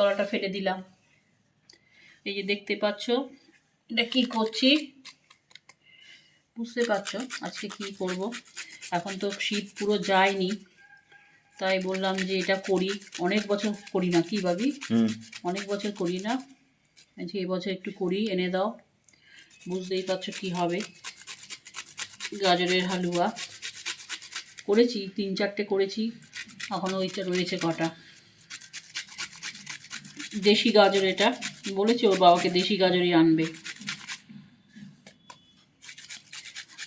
তলাটা ফেলে দিলাম। এই যে দেখতে পাচ্ছ এটা কি করছি? বুঝতে পারছ আজকে কি করব? এখন তো শীত পুরো যায়নি তাই বললাম যে এটা করি। অনেক বছর করি না কি ভাবি? অনেক বছর করি না আজকে এবছর একটু করি এনে দাও। বুঝতেই পারছ কি হবে। গাজরের হালুয়া করেছি তিন চারটে করেছি এখনও ওইটা রয়েছে কটা। দেশি গাজর এটা। বলেছে ওর বাবাকে দেশি গাজরই আনবে।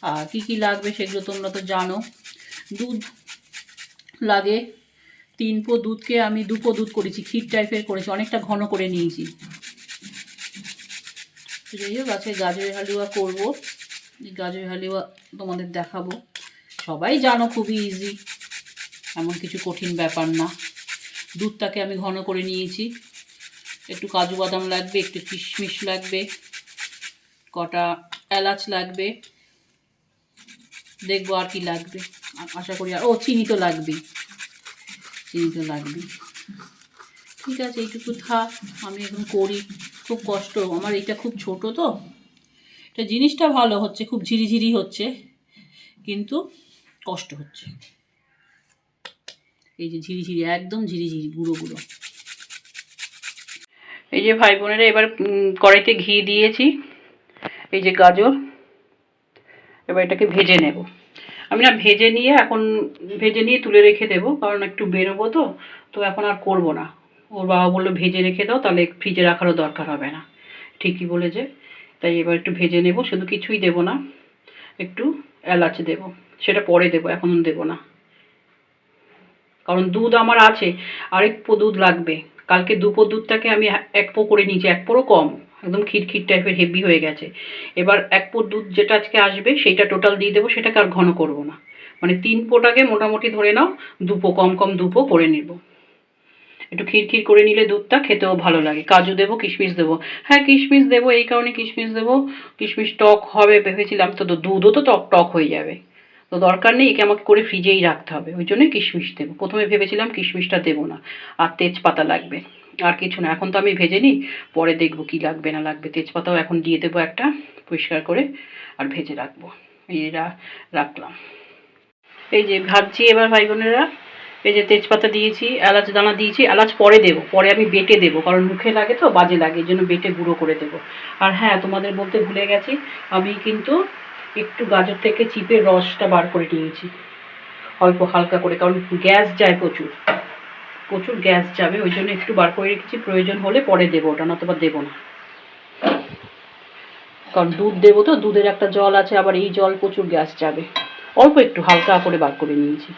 আর কি কি লাগবে সেগুলো তোমরা তো জানো। দুধ লাগে। তিন পো দুধকে আমি দুপো দুধ করেছি, ক্ষীর টাইপের করেছি, অনেকটা ঘন করে নিয়েছি। যাই হোক, আজকে গাজরের হালুয়া করব। গাজরের হালুয়া তোমাদের দেখাবো। সবাই জানো খুবই ইজি এমন কিছু কঠিন ব্যাপার না। দুধটাকে আমি ঘন করে নিয়েছি। একটু কাজু বাদাম লাগবে, একটু কিশমিশ লাগবে, কটা এলাচ লাগবে। দেখব আর কি লাগবে। আশা করি আর, ও চিনি তো লাগবেই। চিনি তো লাগবে ঠিক আছে, এইটুকু থাক, আমি এখন করি। খুব কষ্ট, আমার এইটা খুব ছোট তো। এটা জিনিসটা ভালো হচ্ছে, খুব ঝিরিঝিরি হচ্ছে, কিন্তু কষ্ট হচ্ছে। এই যে ঝিরিঝিরি, একদম ঝিরিঝিরি, গুঁড়ো গুঁড়ো। এই যে ভাই বোনেরা, এবার কড়াইতে ঘি দিয়েছি, এই যে গাজর, এবার এটাকে ভেজে নেব। আমি না ভেজে নিয়ে এখন, ভেজে নিয়ে তুলে রেখে দেবো, কারণ একটু বেরোবো তো তো এখন আর করব না। ওর বাবা বলল, ভেজে রেখে দাও, তাহলে ফ্রিজে রাখারও দরকার হবে না। ঠিকই বলেছে। তাই এবার একটু ভেজে নেব, শুধু কিছুই দেবো না, একটু এলাচ দেব, সেটা পরে দেবো, এখন দেবো না। কারণ দুধ আমার আছে আরেক দুধ লাগবে। কালকে দুপো দুধটাকে আমি এক পো করে নিয়েছি, এক পোরও কম, একদম খিটখিট টাইপের হেভি হয়ে গেছে। এবার এক পো দুধ যেটা আজকে আসবে সেটা টোটাল দিয়ে দেবো, সেটাকে আর ঘন করব না। মানে তিন পোটাকে মোটামুটি ধরে নাও দুপো কম কম দুপো করে নেব। একটু খিরখির করে নিলে দুধটা খেতেও ভালো লাগে। কাজু দেবো, কিশমিশ দেবো। হ্যাঁ কিশমিশ দেবো, এই কারণে কিশমিশ দেবো। কিশমিশ টক হবে, ভেবেছিলাম তো দুধও তো টক টক হয়ে যাবে। তো দরকার নেই, একে আমাকে করে ফ্রিজেই রাখতে হবে। ওই জন্যই কিশমিশ দেবো। প্রথমে ভেবেছিলাম কিশমিশটা দেবো না, আর তেজপাতা লাগবে। আর কিছু না, এখন তো আমি ভেজে নিই, পরে দেখব কি লাগবে না লাগবে। তেজপাতাও এখন দিয়ে দেবো একটা, পরিষ্কার করে, আর ভেজে রাখব। এরা রাখলাম। এই যে ভাজছি এবার ভাই বোনেরা, এই যে তেজপাতা দিয়েছি, এলাচ দানা দিয়েছি, এলাচ পরে দেবো, পরে আমি বেটে দেবো, কারণ মুখে লাগে তো, বাজে লাগে, এই জন্য বেটে গুঁড়ো করে দেবো। আর হ্যাঁ তোমাদের বলতে ভুলে গেছি, আমি কিন্তু একটু গাজর থেকে চিপের রসটা বার করে নিয়েছি। অল্প হালকা করে, কারণ গ্যাস যায় প্রচুর। প্রচুর গ্যাস যাবে, ওই জন্য একটু বার করে রেখেছি। প্রয়োজন হলে পরে দেবো ওটা নতুবা দেবো না। কারণ দুধ দেবো তো, দুধের একটা জল আছে, আবার এই জল প্রচুর গ্যাস যাবে। অল্প একটু হালকা করে বার করে নিয়েছি।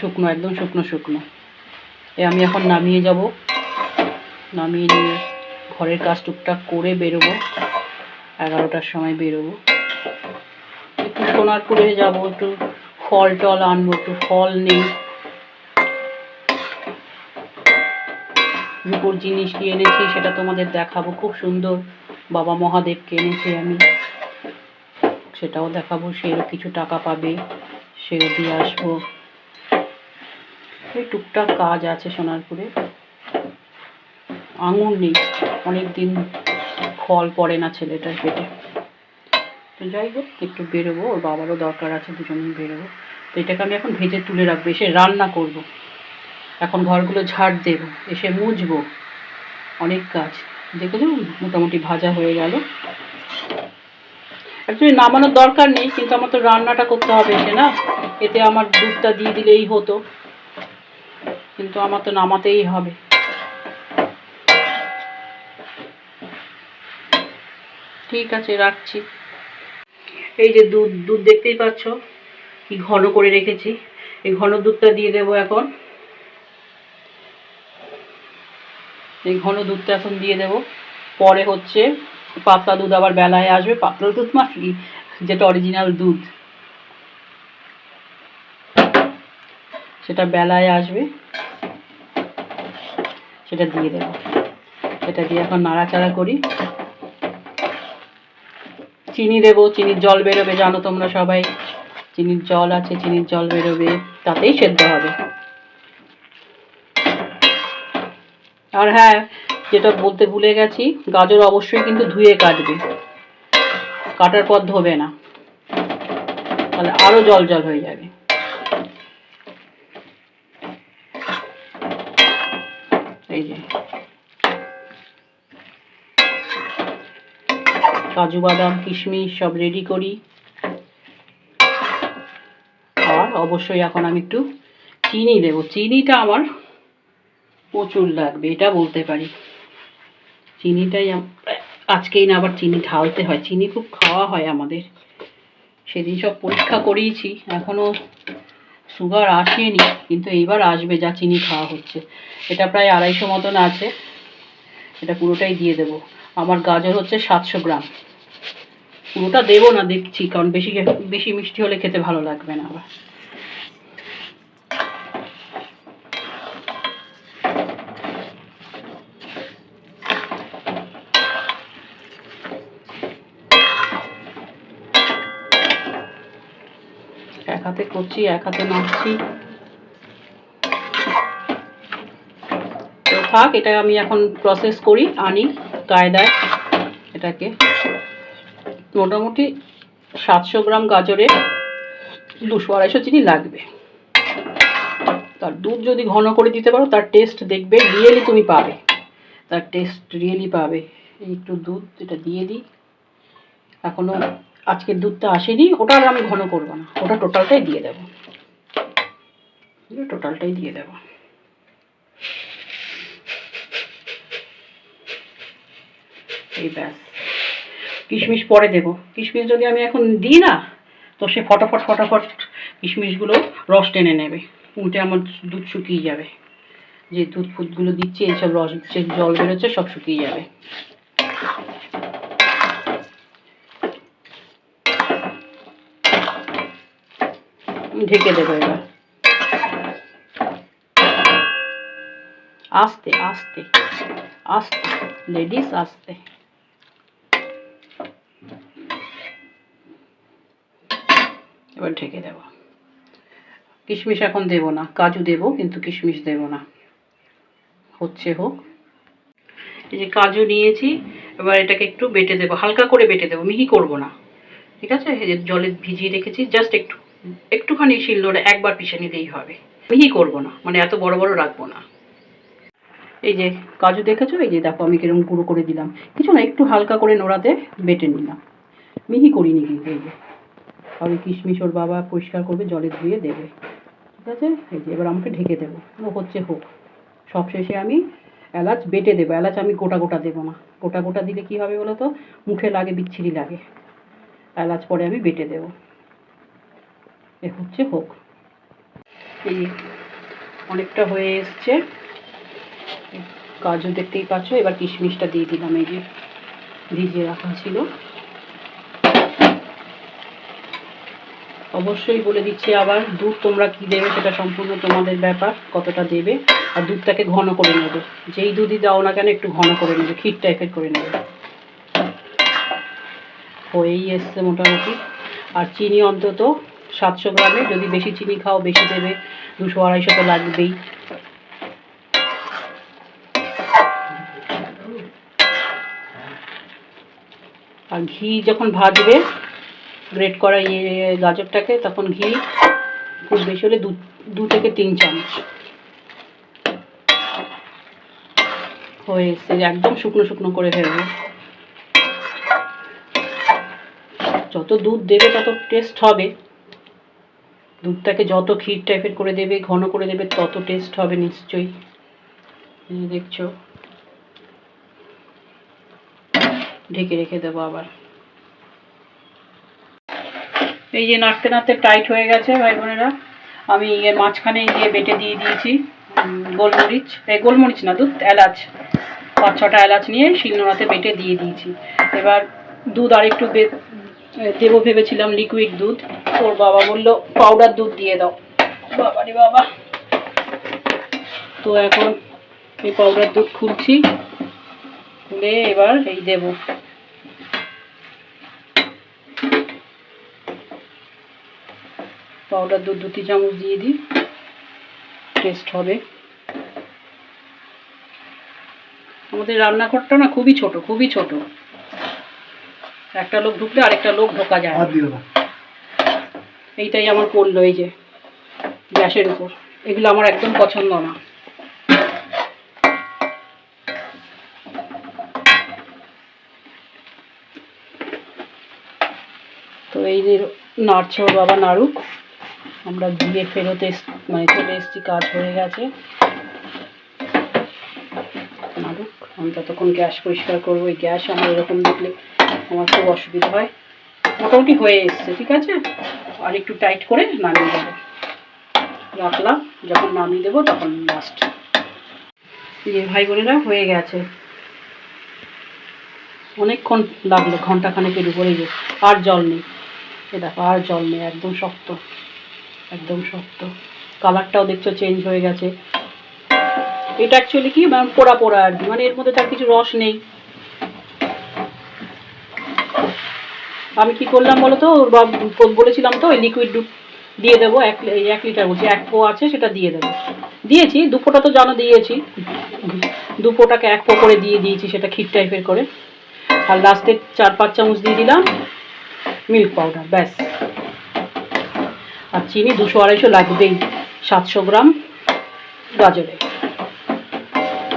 শুকনো, একদম শুকনো শুকনো। এ আমি এখন নামিয়ে যাব। নামিয়ে নিয়ে ঘরের কাজ টুকটাক করে বেরোবো। এগারোটার সময় বেরোবো। একটু সোনারপুরে যাব, একটু ফল টল আনব, একটু ফল নেই। রূপোর জিনিস কি এনেছি সেটা তোমাদের দেখাবো। খুব সুন্দর বাবা মহাদেবকে এনেছি আমি। সেটাও দেখাবো, সেও কিছু টাকা পাবে, সেও দিয়ে আসব। এই টুকটাক কাজ আছে সোনারপুরে। আঙুর নেই অনেক দিন ফল পড়ে না ছেলেটার পেটে। তো যাই হোক, একটু বেরোবো, ওর বাবারও দরকার আছে, দুজনেই বেরোবো। তো এটাকে আমি এখন ভেজে তুলে রাখব, এসে রান্না করব। এখন ঘরগুলো ঝাড় দেবো, এসে মুছবো। অনেক কাজ। দেখেছ মোটামুটি ভাজা হয়ে গেল। অ্যাকচুয়ালি নামানোর দরকার নেই, কিন্তু আমার তো রান্নাটা করতে হবে এসে, না? এতে আমার দুধটা দিয়ে দিলেই হতো। কিন্তু আমার তো নামাতেই হবে। ঠিক আছে, রাখছি। এই যে দুধ দুধ দেখতেই পাচ্ছ, কি ঘন করে রেখেছি। এই ঘন দুধটা দিয়ে দেবো এখন। এই ঘন দুধটা এখন দিয়ে দেবো। পরে হচ্ছে পাতলা দুধ আবার বেলায় আসবে। পাতলা দুধ মানে কি? যেটা অরিজিনাল দুধ। সেটা বেলায় আসবে। সেটা দিয়ে দেবো। সেটা দিয়ে এখন নাড়াচাড়া করি। চিনি দেবো, চিনির জল বেরোবে, জানো তোমরা সবাই। চিনির জল আছে, চিনির জল বেরোবে, তাতেই সেদ্ধ হবে। আর হ্যাঁ যেটা বলতে ভুলে গেছি, গাজর অবশ্যই কিন্তু ধুয়ে কাটবে। কাটার পর ধোবে না। তাহলে আরও জল জল হয়ে যাবে। এই যে। কাজু বাদাম, কিশমিশ, সব রেডি করি। আর অবশ্যই এখন আমি একটু চিনি দেবো। চিনিটা আমার প্রচুর লাগবে, এটা বলতে পারি। চিনিটাই আজকেই না আবার চিনি ঢালতে হয়। চিনি খুব খাওয়া হয় আমাদের। সেদিন সব পরীক্ষা করিয়েছি এখনও সুগার আসেনি, কিন্তু এইবার আসবে যা চিনি খাওয়া হচ্ছে। এটা প্রায় আড়াইশো মতন আছে। এটা পুরোটাই দিয়ে দেব। আমার গাজর হচ্ছে সাতশো গ্রাম। পুরোটা দেবো না দেখছি, কারণ বেশি বেশি মিষ্টি হলে খেতে ভালো লাগবে না আবার। এক হাতে করছি, এক হাতে নাড়ছি। তো থাক, এটা আমি এখন প্রসেস করি, আনি। কায়দায় এটাকে মোটামুটি সাতশো গ্রাম গাজরে দুশো আড়াইশো চিনি লাগবে। তার দুধ যদি ঘন করে দিতে পারো, তার টেস্ট দেখবে রিয়েলি তুমি পাবে। তার টেস্ট রিয়েলি পাবে। একটু দুধ এটা দিয়ে দিই। এখনও আজকের দুধটা আসেনি, ওটা আর আমি ঘন করব না। ওটা টোটালটাই দিয়ে দেবো। টোটালটাই দিয়ে দেবো। এই ব্যাস। কিশমিশ পরে দেবো। কিশমিশ যদি আমি এখন দিই না, তো সে ফটাফট ফটাফট কিশমিশগুলো রস টেনে নেবে। উল্টে আমার দুধ শুকিয়ে যাবে। যে দুধ ফুদগুলো দিচ্ছি, এইসব রস, যে জল বেরোচ্ছে, সব শুকিয়ে যাবে। ঢেকে দেবো এবার। আস্তে আস্তে আস্তে, লেডিস, আস্তে। এবার ঢেকে দেবো। কিশমিশ এখন দেব না, কাজু দেব, কিন্তু কিশমিশ দেব না। হচ্ছে হোক। এই যে কাজু নিয়েছি, এবার এটাকে একটু বেটে দেবো, হালকা করে বেটে দেবো, মিহি করব না। ঠিক আছে? জলে ভিজিয়ে রেখেছি জাস্ট একটু, একটুখানি শিলনোড়ে একবার পিষে নিলেই হবে। মিহি করব না মানে এত বড় বড় রাখব না। এই যে কাজু দেখেছ? এই যে দেখো, আমি কীরকম গুঁড়ো করে দিলাম। কিছু না, একটু হালকা করে নোড়াতে বেটে নিলাম। মিহি করিনি কিন্তু এই যে। আমি কিশমিশ ওর বাবা পরিষ্কার করবে, জলে ধুয়ে দেবে। ঠিক আছে? এই যে, এবার আমাকে ঢেকে দেবো। ও হচ্ছে হোক। সবশেষে আমি এলাচ বেটে দেবো। এলাচ আমি গোটা গোটা দেবো না। গোটা গোটা দিলে কি হবে বলো তো মুখে লাগে, বিচ্ছিরি লাগে। এলাচ পরে আমি বেটে দেবো। এ হচ্ছে হোক। এই অনেকটা হয়ে এসছে। কাজু দেখতেই পাচ্ছ। এবার কিশমিশটা দিয়ে দিলাম। এই যে ভিজিয়ে রাখা ছিল। অবশ্যই বলে দিচ্ছি আবার, দুধ তোমরা কি দেবে সেটা সম্পূর্ণ তোমাদের ব্যাপার, কতটা দেবে, আর দুধটাকে ঘন করে নেবে। যেই দুধই দাও না কেন, একটু ঘন করে নেবে, ক্ষীর টাইপের করে নেবে। হয়েই এসছে মোটামুটি। আর চিনি অন্তত সাতশো গ্রামে, যদি বেশি চিনি খাও, বেশি দেবে, দুশো আড়াইশো তো লাগবেই। আর ঘি যখন ভাজবে গ্রেট করা ইয়ে গাজরটাকে, তখন ঘি, খুব বেশি হলে দু দু থেকে তিন চামচ। হয়ে এসছে, একদম শুকনো শুকনো করে ফেলবে যত দুধ দেবে, তত টেস্ট হবে। দুধটাকে যত ক্ষীর টাইপের করে দেবে, ঘন করে দেবে, তত টেস্ট হবে নিশ্চয়ই। দেখছ। ঢেকে রেখে দেবো আবার। এই যে নাড়তে নাড়তে টাইট হয়ে গেছে ভাই বোনেরা। আমি এর মাঝখানে গিয়ে বেটে দিয়ে দিয়েছি গোলমরিচ। এই গোলমরিচ না, দুধ, এলাচ। পাঁচ ছটা এলাচ নিয়ে শিলনোড়াতে বেটে দিয়ে দিয়েছি। এবার দুধ আর একটু দেবো ভেবেছিলাম লিকুইড দুধ। ওর বাবা বলল পাউডার দুধ দিয়ে দাও। বাবারে বাবা। তো এখন এই পাউডার দুধ খুলছি। খুলে এবার এই দেবো। পাউডার দুধ দু তিন চামচ দিয়ে দিই। টেস্ট হবে। আমাদের রান্নাঘরটা না খুবই ছোট খুবই ছোট। একটা লোক ঢুকলে আরেকটা লোক ঢোকা যায়। এইটাই আমার করল এই যে গ্যাসের উপর। এগুলো আমার একদম পছন্দ না। তো এই যে নাড়ছে বাবা নাড়ুক। আমরা গিয়ে ফেরত এস মানে চলে এসেছি, কাজ হয়ে গেছে। আমি ততক্ষণ গ্যাস পরিষ্কার করব। এই গ্যাস আমার এরকম দেখলে আমার খুব অসুবিধা হয়। মোটামুটি হয়ে এসছে, ঠিক আছে? আর একটু টাইট করে নামিয়ে দেবো। রাখলাম, যখন নামিয়ে দেবো তখন লাস্ট যে ভাই বোনেরা, হয়ে গেছে। অনেকক্ষণ লাগল ঘণ্টা খানেকের উপরে আর জল নেই। এ দেখো, আর জল নেই, একদম শক্ত। একদম শক্ত। কালারটাও দেখছ চেঞ্জ হয়ে গেছে। এটা অ্যাকচুয়ালি কি? মানে পোড়া পোড়া আর কি। মানে এর মধ্যে তার কিছু রস নেই। আমি কি করলাম বলো তো? বাব বলেছিলাম তো ওই লিকুইড দিয়ে দেবো, এক এক লিটার বলছি, এক পো আছে, সেটা দিয়ে দেবো। দিয়েছি দুপোটা তো জানো দিয়েছি। দুপোটাকে এক পো করে দিয়ে দিয়েছি, সেটা ক্ষীর টাইপের করে। আর লাস্টে চার পাঁচ চামচ দিয়ে দিলাম মিল্ক পাউডার ব্যাস। আর চিনি দুশো আড়াইশো লাগবেই, সাতশো গ্রাম গাজরে।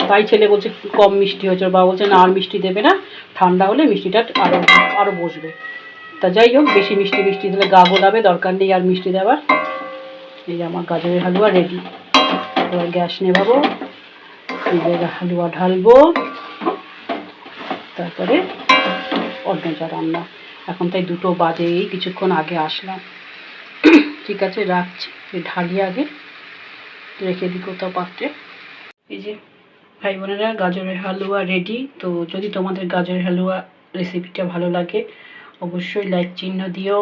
তাই ছেলে বলছে কম মিষ্টি হয়েছে। বাবা বলছে, না, আর মিষ্টি দেবে না, ঠান্ডা হলে মিষ্টিটা আরও আরও বসবে। তা যাই হোক, বেশি মিষ্টি মিষ্টি দিলে গা গোলাবে, দরকার নেই আর মিষ্টি দেওয়ার। এই যে আমার গাজরের হালুয়া রেডি এবার গ্যাস নেভাবো হালুয়া ঢালবো, তারপরে অন্য যা রান্না। এখন তাই দুটো বাজে এই কিছুক্ষণ আগে আসলাম। ঠিক আছে, রাখছি। ঢালি আগে রেখে দিই কোথাও পাত্রে। এই যে ভাই বোনেরা, গাজরের হালুয়া রেডি তো যদি তোমাদের গাজরের হালুয়া রেসিপিটা ভালো লাগে, অবশ্যই লাইক চিহ্ন দিও।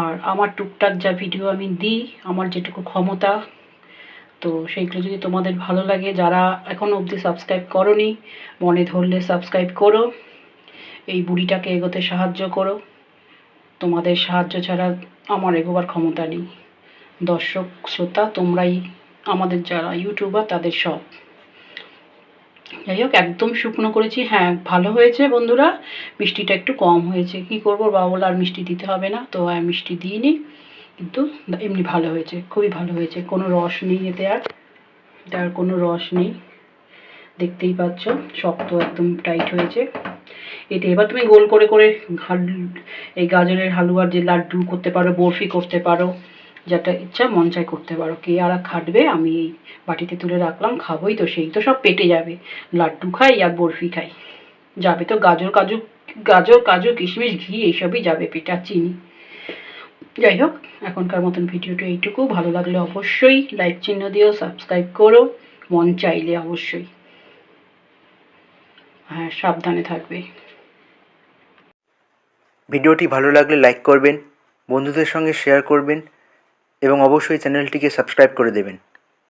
আর আমার টুকটাক যা ভিডিও আমি দিই, আমার যেটুকু ক্ষমতা, তো সেইগুলো যদি তোমাদের ভালো লাগে, যারা এখনও অবধি সাবস্ক্রাইব করনি, মনে ধরলে সাবস্ক্রাইব করো। এই বুড়িটাকে এগোতে সাহায্য করো। তোমাদের সাহায্য ছাড়া আমার এগোবার ক্ষমতা নেই। দর্শক, শ্রোতা, তোমরাই আমাদের যারা ইউটিউবার, তাদের সব। যাই হোক একদম শুকনো করেছি। হ্যাঁ ভালো হয়েছে বন্ধুরা। মিষ্টিটা একটু কম হয়েছে। কি করব? বাবা বলে আর মিষ্টি দিতে হবে না। তো আর মিষ্টি দিইনি। কিন্তু এমনি ভালো হয়েছে। খুবই ভালো হয়েছে। কোনো রস নেই এতে আর। এতে আর কোনো রস নেই। দেখতেই পাচ্ছ, শক্ত একদম টাইট হয়েছে। এতে এবার তুমি গোল করে করে এই গাজরের হালুয়ার যে লাড্ডু করতে পারো, বরফি করতে পারো, যেটা ইচ্ছা মন চাই করতে পারো। কে আর খাটবে, আমি এই বাটিতে তুলে রাখলাম, খাবোই তো, সেই তো সব পেটে যাবে। লাড্ডু খাই আর বরফি খাই। যাবে তো গাজর, কাজু গাজর, কাজু, কিশমিশ, ঘি, এইসবই যাবে পেটে, আর চিনি। যাই হোক, এখনকার মতন ভিডিওটা এইটুকু। ভালো লাগলে অবশ্যই লাইক চিহ্ন দিও, সাবস্ক্রাইব করো। মন চাইলে অবশ্যই। হ্যাঁ সাবধানে থাকবে। ভিডিওটি ভালো লাগলে লাইক করবেন, বন্ধুদের সঙ্গে শেয়ার করবেন এবং অবশ্যই চ্যানেলটিকে সাবস্ক্রাইব করে দেবেন।